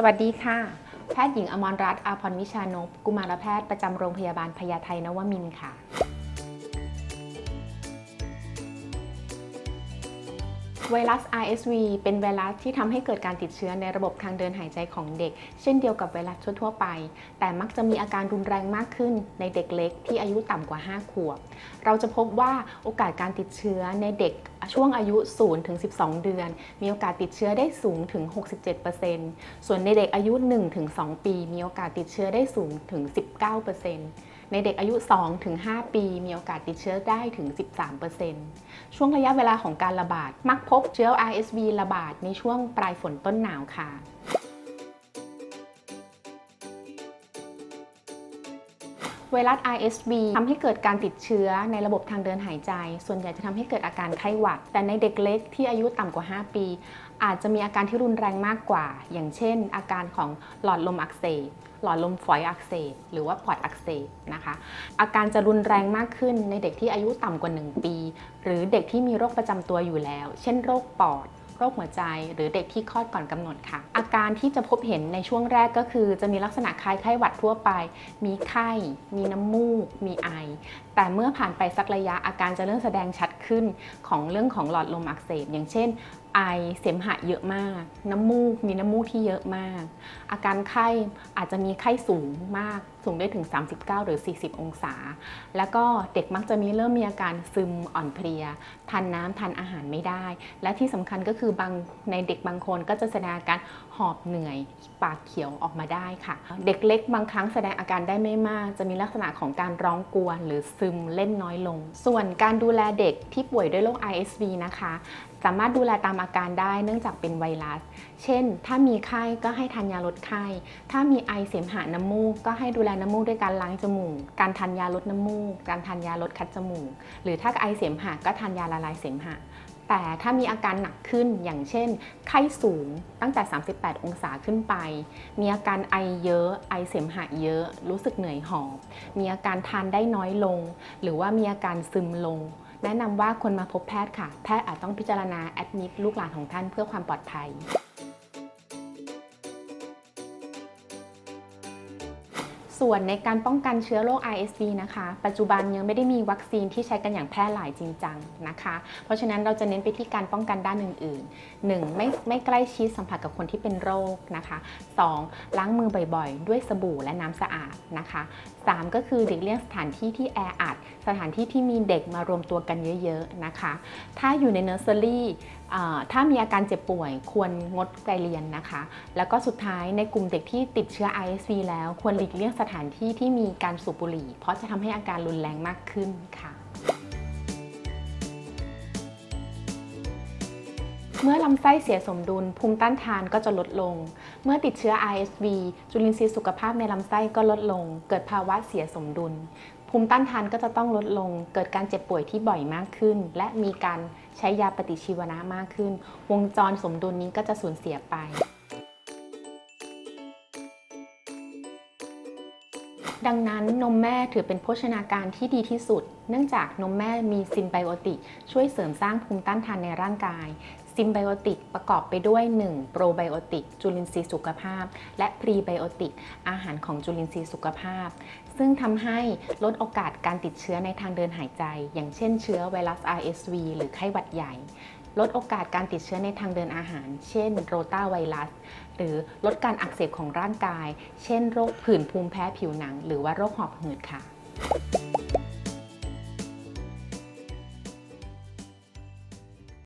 สวัสดีค่ะ แพทย์หญิงอมรรัตน์อาพรวิชานพกุมารแพทย์ประจำโรงพยาบาลพญาไทนวมินทร์ค่ะ ไวรัส RSV เป็นไวรัสที่ทำให้เกิดการติดเชื้อในระบบทางเดินหายใจของเด็ก เช่นเดียวกับไวรัสทั่วๆไป แต่มักจะมีอาการรุนแรงมากขึ้นในเด็กเล็กที่อายุต่ำกว่า 5 ขวบ เราจะพบว่าโอกาสการติดเชื้อในเด็กช่วงอายุ 0 ถึง 12 เดือน มีโอกาสติดเชื้อได้สูงถึง 67%ส่วนในเด็กอายุ 1 ถึง 2 ปี มีโอกาสติดเชื้อได้สูงถึง 19% ในเด็กอายุ2ถึง5ปี มีโอกาสติดเชื้อได้ถึง 13%ช่วงระยะเวลาของการระบาด มักพบเชื้อ RSV ระบาดในช่วงปลายฝนต้นหนาวค่ะ ไวรัส RSV ทำให้เกิดการติดเชื้อในระบบทางเดินหายใจ ส่วนใหญ่จะทำให้เกิดอาการไข้หวัด แต่ในเด็กเล็กที่อายุต่ำกว่า 5 ปี อาจจะมีอาการที่รุนแรงมากกว่า อย่างเช่น อาการของหลอดลมอักเสบหลอดลมฝอยอักเสบหรือว่าปอดอักเสบนะคะ อาการจะรุนแรงมากขึ้นในเด็กที่อายุต่ำกว่า 1 ปี หรือเด็กที่มีโรคประจำตัวอยู่แล้ว เช่นโรคปอด โรคหัวใจ หรือเด็กที่คลอดก่อนกำหนดค่ะ อาการที่จะพบเห็นในช่วงแรกก็คือ จะมีลักษณะคล้ายไข้หวัดทั่วไป มีไข้ มีน้ำมูก มีไอ แต่เมื่อผ่านไปสักระยะอาการจะเริ่มแสดงชัดขึ้นของเรื่องของหลอดลมอักเสบ อย่างเช่นไอเสมหะเยอะมาก น้ำมูกมีน้ำมูกที่เยอะมาก อาการไข้อาจจะมีไข้สูงมาก สูงได้ถึง 39 หรือ 40 องศา แล้วก็เด็กมักจะมีเริ่มมีอาการซึมอ่อนเพลียทานน้ำทานอาหารไม่ได้ และที่สำคัญก็คือบางในเด็กบางคนก็จะแสดงอาการหอบเหนื่อยปากเขียวออกมาได้ค่ะ เด็กเล็กบางครั้งแสดงอาการได้ไม่มาก จะมีลักษณะของการร้องกวน หรือซึมเล่นน้อยลง ส่วนการดูแลเด็กที่ป่วยด้วยโรค RSV นะคะ สามารถดูแลตามอาการได้เนื่องจากเป็นไวรัส เช่น ถ้ามีไข้ก็ให้ทานยาลดไข้ ถ้ามีไอเสมหะน้ำมูกก็ให้ดูแลน้ำมูกด้วยการล้างจมูก การทานยาลดน้ำมูก การทานยาลดคัดจมูก หรือถ้าไอเสมหะก็ทานยาละลายเสมหะ แต่ถ้ามีอาการหนักขึ้นอย่างเช่น ไข้สูงตั้งแต่ 38 องศาขึ้นไป มีอาการไอเยอะ ไอเสมหะเยอะ รู้สึกเหนื่อยหอบ มีอาการทานได้น้อยลง หรือว่ามีอาการซึมลงแนะนำว่าควรมาพบแพทย์ค่ะ แพทย์อาจต้องพิจารณาแอดมิดลูกหลานของท่านเพื่อความปลอดภัย ส่วนในการป้องกันเชื้อโรค RSV นะคะ ปัจจุบันยังไม่ได้มีวัคซีนที่ใช้กันอย่างแพร่หลายจริงจังนะคะ เพราะฉะนั้นเราจะเน้นไปที่การป้องกันด้านอื่นๆ 1. ไม่ไม่ใกล้ชิดสัมผัสกับคนที่เป็นโรคนะคะ 2. ล้างมือบ่อยๆ ด้วยสบู่และน้ำสะอาดนะคะ 3. ก็คือหลีกเลี่ยงสถานที่ที่แออัด สถานที่ที่มีเด็กมารวมตัวกันเยอะๆนะคะ ถ้าอยู่ในเนอร์เซอรี่ถ้ามีอาการเจ็บป่วยควรงดไปเรียนนะคะ แล้วก็สุดท้ายในกลุ่มเด็กที่ติดเชื้อ ISV แล้วควรหลีกเลี่ยงสถานที่ที่มีการสูบบุหรี่ เพราะจะทำให้อาการรุนแรงมากขึ้นค่ะเมื่อลำไส้เสียสมดุล ภูมิต้านทานก็จะลดลง เมื่อติดเชื้อ RSV จุลินทรีย์สุขภาพในลำไส้ก็ลดลง เกิดภาวะเสียสมดุล ภูมิต้านทานก็จะต้องลดลง เกิดการเจ็บป่วยที่บ่อยมากขึ้น และมีการใช้ยาปฏิชีวนะมากขึ้น วงจรสมดุลนี้ก็จะสูญเสียไป ดังนั้นนมแม่ถือเป็นโภชนาการที่ดีที่สุด เนื่องจากนมแม่มีซินไบโอติกช่วยเสริมสร้างภูมิต้านทานในร่างกาย ซินไบโอติกประกอบไปด้วย 1. โปรไบโอติกจุลินทรีย์สุขภาพ และพรีไบโอติกอาหารของจุลินทรีย์สุขภาพ ซึ่งทำให้ลดโอกาสการติดเชื้อในทางเดินหายใจ อย่างเช่นเชื้อไวรัส RSV หรือไข้หวัดใหญ่ ลดโอกาสการติดเชื้อในทางเดินอาหาร เช่นโรตาไวรัส หรือลดการอักเสบของร่างกาย เช่น โรคผื่นภูมิแพ้ผิวหนัง หรือว่าโรคหอบหืดค่ะ